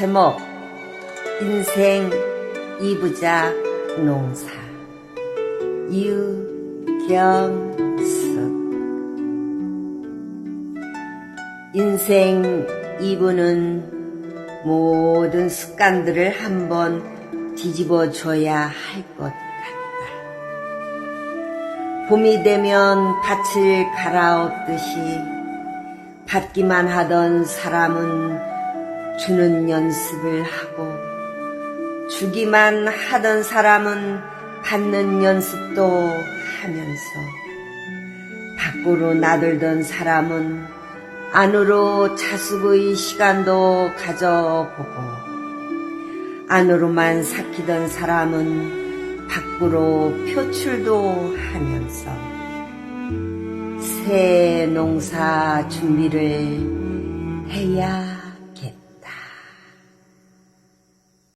제목 인생 이부작 농사 유경숙 인생 이부는 모든 습관들을 한번 뒤집어 줘야 할 것 같다. 봄이 되면 밭을 갈아엎듯이 받기만 하던 사람은 주는 연습을 하고 주기만 하던 사람은 받는 연습도 하면서 밖으로 나들던 사람은 안으로 자숙의 시간도 가져보고 안으로만 삭히던 사람은 밖으로 표출도 하면서 새 농사 준비를 해야